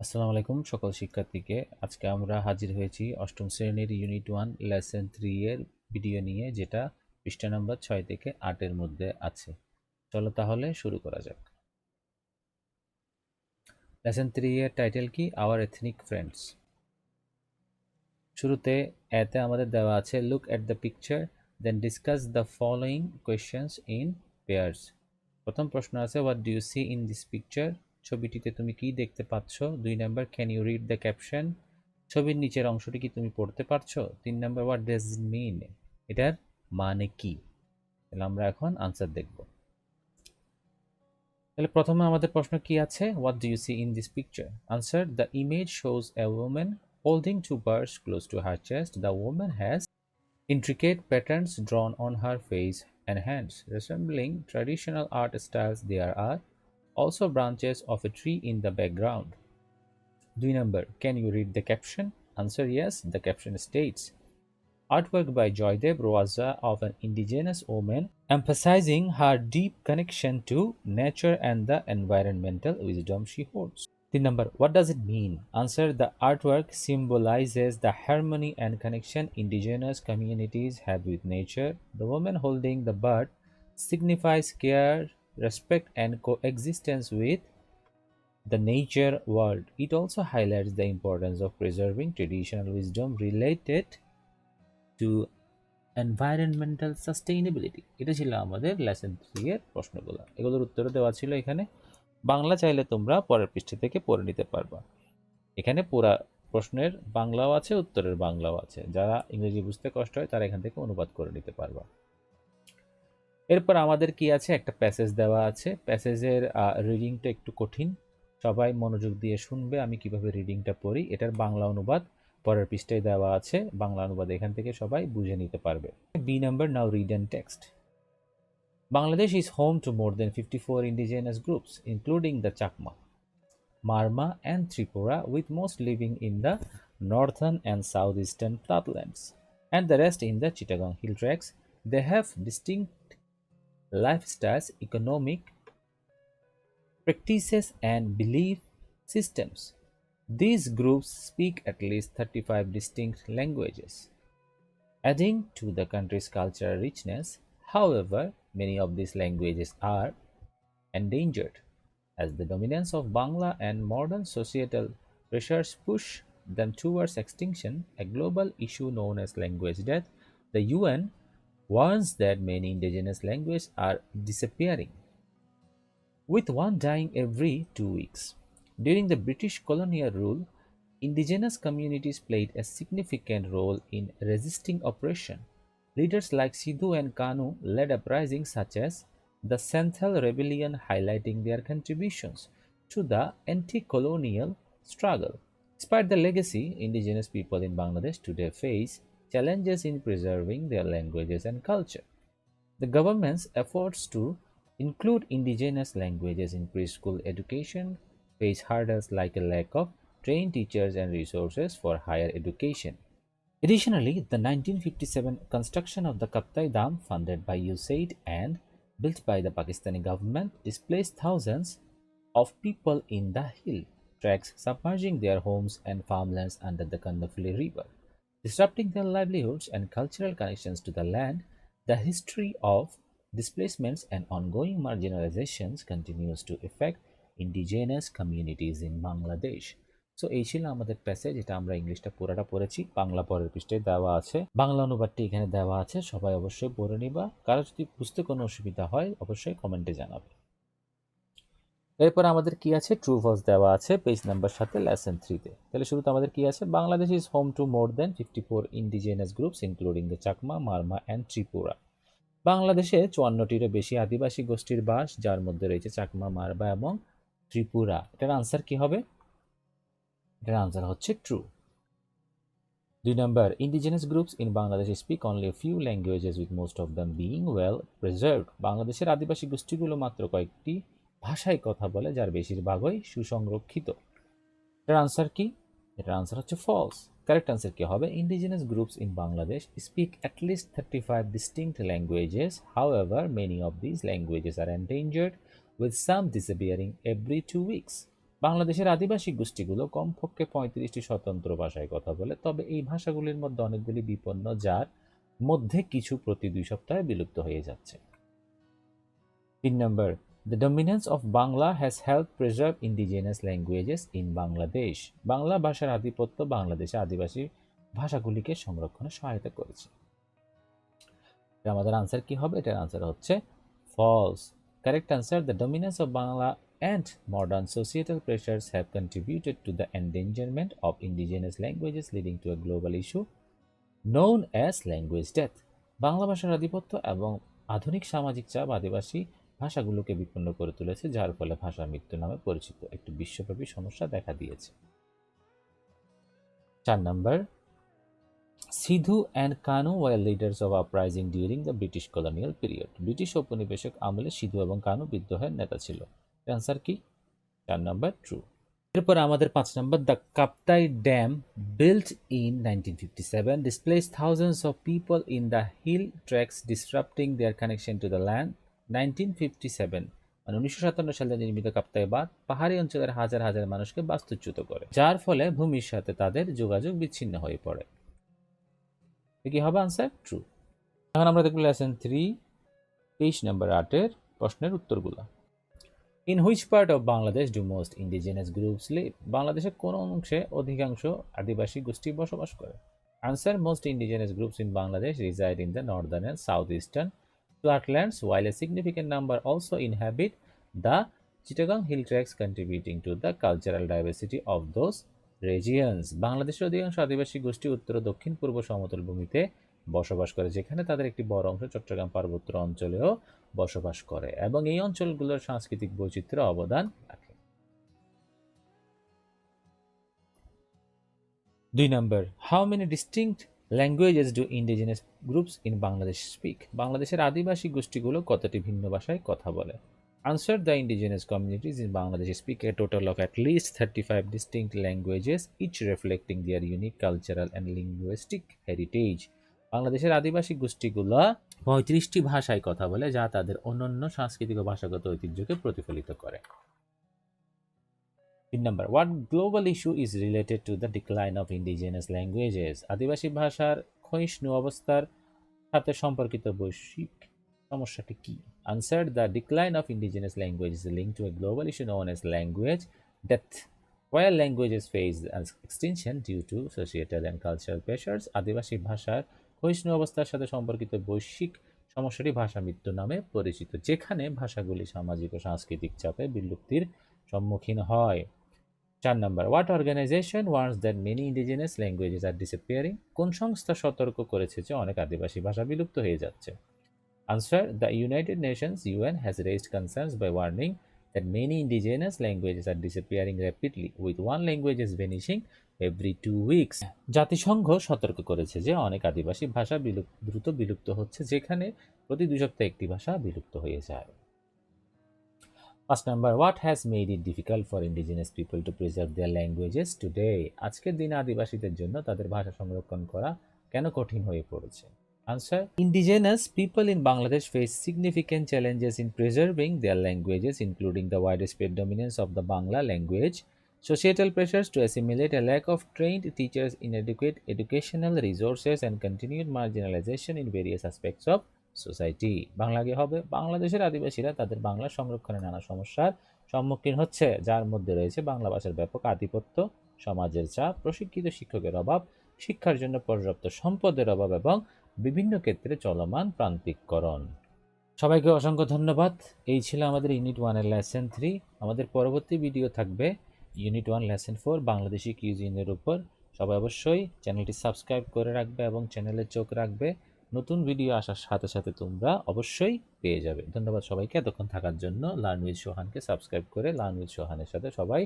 আসসালামু আলাইকুম, সকল শিক্ষার্থীকে। আজকে আমরা হাজির হয়েছি অষ্টম শ্রেণির ইউনিট ওয়ান লেসন থ্রি এর ভিডিও নিয়ে, যেটা পৃষ্ঠা নাম্বার ছয় থেকে আটের মধ্যে আছে। চলো তাহলে শুরু করা যাক। লেসন থ্রি এর টাইটেল কি? আওয়ার এথনিক ফ্রেন্ডস শুরুতে এতে আমাদের দেওয়া আছে look at the picture then discuss the following questions in pairs প্রথম প্রশ্ন আছে what do you see in this picture ছবিটিতে তুমি কি দেখতে পাচ্ছ? দুই number can you read the caption ছবির নিচের অংশটি কি তুমি পড়তে পারছ? তিন নাম্বার হোয়াট ডাজ মিন এটার মানে কি? তাহলে আমরা এখন আনসার দেখব। তাহলে প্রথমে আমাদের প্রশ্ন কি আছে? What do you see in this picture answer the image shows a woman holding two birds close to her chest. The woman has intricate patterns drawn on her face and hands, resembling traditional art styles. There are also branches of a tree in the background. Do number, can you read the caption? Answer yes. The caption states Artwork by Joydev Rawaza of an indigenous woman emphasizing her deep connection to nature and the environmental wisdom she holds. The number, what does it mean? Answer the artwork symbolizes the harmony and connection indigenous communities have with nature. The woman holding the bird signifies care, respect, and coexistence with the nature world. It also highlights the importance of preserving traditional wisdom related to environmental sustainability. এটা ছিল আমাদের lesson three এর প্রশ্নগুলো এগুলোর উত্তর দেওয়া ছিল এখানে বাংলা চাইলে তোমরা পরের পৃষ্ঠে থেকে পড়ে নিতে পারবা এখানে পুরা প্রশ্নের বাংলাও আছে উত্তরের বাংলাও আছে যারা ইংরেজি বুঝতে কষ্ট হয় তারা এখান থেকে অনুবাদ করে নিতে পারবা এরপর আমাদের কি আছে? একটা প্যাসেজ দেওয়া আছে। প্যাসেজের রিডিংটা একটু কঠিন। সবাই মনোযোগ দিয়ে শুনবে আমি কীভাবে রিডিংটা পড়ি। এটার বাংলা অনুবাদ পরের পৃষ্ঠায় দেওয়া আছে। বাংলা অনুবাদ এখান থেকে সবাই বুঝে নিতে পারবে। B number now read and text Bangladesh is home to more than fifty four indigenous groups including the Chakma Marma and Tripura with most living in the northern and south eastern flatlands and the rest in the Chittagong hill tracts they have distinct lifestyles, economic practices, and belief systems. These groups speak at least 35 distinct languages, adding to the country's cultural richness. However, many of these languages are endangered as the dominance of Bangla and modern societal pressures push them towards extinction, a global issue known as language death. The UN warns that many indigenous languages are disappearing, with one dying every two weeks. During the British colonial rule, indigenous communities played a significant role in resisting oppression. Leaders like Sidhu and Kanu led uprisings such as the Santhal Rebellion, highlighting their contributions to the anti colonial struggle. Despite the legacy, indigenous people in Bangladesh today face challenges in preserving their languages and culture. The government's efforts to include indigenous languages in preschool education face hurdles like a lack of trained teachers and resources for higher education. Additionally, the 1957 construction of the Kaptai Dam, funded by USAID and built by the Pakistani government, displaced thousands of people in the hill tracts, submerging their homes and farmlands under the Kandafuli River, disrupting their livelihoods and cultural connections to the land. The history of displacements and ongoing marginalizations continues to affect indigenous communities in Bangladesh. So এই ছিল আমাদের passage এটা আমরা ইংলিশটা পুরোটা পড়েছি বাংলা পরের পৃষ্ঠে দেওয়া আছে বাংলা অনুবাদটি এখানে দেওয়া আছে সবাই অবশ্যই পড়ে নিবা কারও যদি বুঝতে কোনো অসুবিধা হয় অবশ্যই কমেন্টে জানাবে এরপর আমাদের কি আছে? ট্রু ফলস দেওয়া আছে পেজ নাম্বার সাথে লেসন থ্রিতে তাহলে শুরুতে আমাদের কি আছে? Bangladesh is home to more than fifty four indigenous groups including the Chakma Marma and Tripura বাংলাদেশে চুয়ান্নটিরও বেশি আদিবাসী গোষ্ঠীর বাস, যার মধ্যে রয়েছে চাকমা মারবা এবং ত্রিপুরা এটার আনসার কি হবে? এটার আনসার হচ্ছে ট্রু দুই number indigenous groups in Bangladesh speak only few languages with most of them being well preserved বাংলাদেশের আদিবাসী গোষ্ঠীগুলো মাত্র কয়েকটি ভাষায় কথা বলে, যার বেশিরভাগই সুসংরক্ষিত। এটার আনসার কি? এটার আনসার হচ্ছে ফলস কারেক্ট আনসার কি হবে? Indigenous groups in Bangladesh speak at least thirty five distinct languages however many of this languages are endangered with some disappearing every two weeks. বাংলাদেশের আদিবাসী গোষ্ঠীগুলো কমপক্ষে পঁয়ত্রিশটি স্বতন্ত্র ভাষায় কথা বলে, তবে এই ভাষাগুলির মধ্যে অনেকগুলি বিপন্ন, যার মধ্যে কিছু প্রতি দুই সপ্তাহে বিলুপ্ত হয়ে যাচ্ছে। তিন নম্বর the dominance of Bangla has help preserve indigenous languages in Bangladesh Bangla ভাষার আধিপত্য বাংলাদেশে আদিবাসী ভাষাগুলিকে সংরক্ষণে সহায়তা করেছে। আমাদের আনসার কি হবে? এটার আনসার হচ্ছে false correct answer the dominance of Bangla and modern societal pressures have contributed to the endangerment of indigenous languages, leading to a global issue known as language death Bangla ভাষার আধিপত্য এবং আধুনিক সামাজিক চাপ আদিবাসী ভাষাগুলোকে বিপন্ন করে তুলেছে, যার ফলে ভাষা মৃত্যু নামে পরিচিত একটি বিশ্বব্যাপী সমস্যা দেখা দিয়েছে। চার নম্বর, Sidhu and Kanu were leaders of uprising during the British colonial period British ঔপনিবেশক আমলে সিধু এবং কানু বিদ্রোহের নেতা ছিল। অ্যান্সার কি? চার নাম্বার ট্রু এরপর আমাদের পাঁচ নম্বর the Kaptai dam built in nineteen fifty seven displace thousands of people in the hill tracts disrupting their connection to the land nineteen fifty seven মানে সালে নির্মিত কাপ্তাই বাঁধ পাহাড়ি অঞ্চলের হাজার হাজার মানুষকে বাস্তুচ্যুত করে, যার ফলে ভূমির সাথে তাদের যোগাযোগ বিচ্ছিন্ন হয়ে পড়ে। কি হবে আনসার ট্রু এখন আমরা দেখব লেসন থ্রি তেইশ নাম্বার আটের প্রশ্নের উত্তরগুলো। In which part of Bangladesh do most indigenous groups live বাংলাদেশের কোন অংশে অধিকাংশ আদিবাসী গোষ্ঠী বসবাস করে? Answer most indigenous groups in Bangladesh reside in the northern and south eastern flatlands while a significant number also inhabit the Chittagong hill tracts contributing to the cultural diversity of those regions. বাংলাদেশের অধিকাংশ আদিবাসী গোষ্ঠী উত্তর ও দক্ষিণ পূর্ব সমতল ভূমিতে বসবাস করে, যেখানে তাদের একটি বড় অংশ চট্টগ্রাম পার্বত্য অঞ্চলেও বসবাস করে এবং এই অঞ্চলগুলোর সাংস্কৃতিক বৈচিত্র্য অবদান রাখে। দুই নম্বর how many distinct languages do indigenous groups in Bangladesh speak বাংলাদেশের আদিবাসী গোষ্ঠীগুলো কতটি ভিন্ন ভাষায় কথা বলে? Answer the indigenous communities in Bangladesh speak a total of at least thirty five distinct languages each reflecting their unique cultural and linguistic heritage বাংলাদেশের আদিবাসী গোষ্ঠীগুলো পঁয়ত্রিশটি ভাষায় কথা বলে, যা তাদের অন্যান্য সাংস্কৃতিক ও ভাষাগত ঐতিহ্যকে প্রতিফলিত করে। তিন নম্বর what global issue is related to the decline of indigenous languages আদিবাসী ভাষার ক্ষয়িষ্ণু অবস্থার সাথে সম্পর্কিত বৈশ্বিক সমস্যাটি কি? Answer the decline of indigenous language is link to a global issue known as language death While languages face extinction due to societal and cultural pressures, আদিবাসী ভাষার ক্ষয়িষ্ণু অবস্থার সাথে সম্পর্কিত বৈশ্বিক সমস্যাটি ভাষা মৃত্যু নামে পরিচিত যেখানে ভাষাগুলি সামাজিক ও সাংস্কৃতিক চাপে বিলুপ্তির সম্মুখীন হয়। চার নম্বর what organization warns that many indigenous languages are disappearing কোন সংস্থা সতর্ক করেছে যে অনেক আদিবাসী ভাষা বিলুপ্ত হয়ে যাচ্ছে? Answer the United Nations UN has raised concerns by warning that many indigenous languages are disappearing rapidly, with one language is vanishing two weeks. জাতিসংঘ সতর্ক করেছে যে অনেক আদিবাসী ভাষা বিলুপ, দ্রুত বিলুপ্ত হচ্ছে, যেখানে প্রতি দুই সপ্তাহে একটি ভাষা বিলুপ্ত হয়ে যায়। First number what has made it difficult for indigenous people to preserve their languages today আজকের দিনে আদিবাসীদের জন্য তাদের ভাষা সংরক্ষণ করা কেন কঠিন হয়ে পড়েছে? Answer indigenous people in Bangladesh face significant challenges in preserving their languages including the widespread dominance of the Bangla language societal pressures to assimilate a lack of trained teachers in educate educational resources and continued marginalization in various aspects of society বাংলাকে হবে। বাংলাদেশের আদিবাসীরা তাদের বাংলা সংরক্ষণে নানা সমস্যার সম্মুখীন হচ্ছে, যার মধ্যে রয়েছে বাংলা ভাষার ব্যাপক আধিপত্য, সমাজের চাপ, প্রশিক্ষিত শিক্ষকের অভাব, শিক্ষার জন্য পর্যাপ্ত সম্পদের অভাব এবং বিভিন্ন ক্ষেত্রে চলমান প্রান্তিককরণ। সবাইকে অসংখ্য ধন্যবাদ। এই ছিল আমাদের ইউনিট ওয়ানের লেসন থ্রি আমাদের পরবর্তী ভিডিও থাকবে unit one lesson four Bangladeshi কিউজিনের উপর। সবাই অবশ্যই চ্যানেলটি সাবস্ক্রাইব করে রাখবে এবং চ্যানেলে চোখ রাখবে। নতুন ভিডিও আসার সাথে সাথে তোমরা অবশ্যই পেয়ে যাবে। ধন্যবাদ সবাইকে এতক্ষণ থাকার জন্য। লার্ন উইথ সোহানকে সাবস্ক্রাইব করে লার্ন উইথ সোহানের সাথে সবাই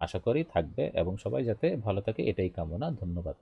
আশা করি থাকবে এবং সবাই যাতে ভালো থাকে এটাই কামনা। ধন্যবাদ।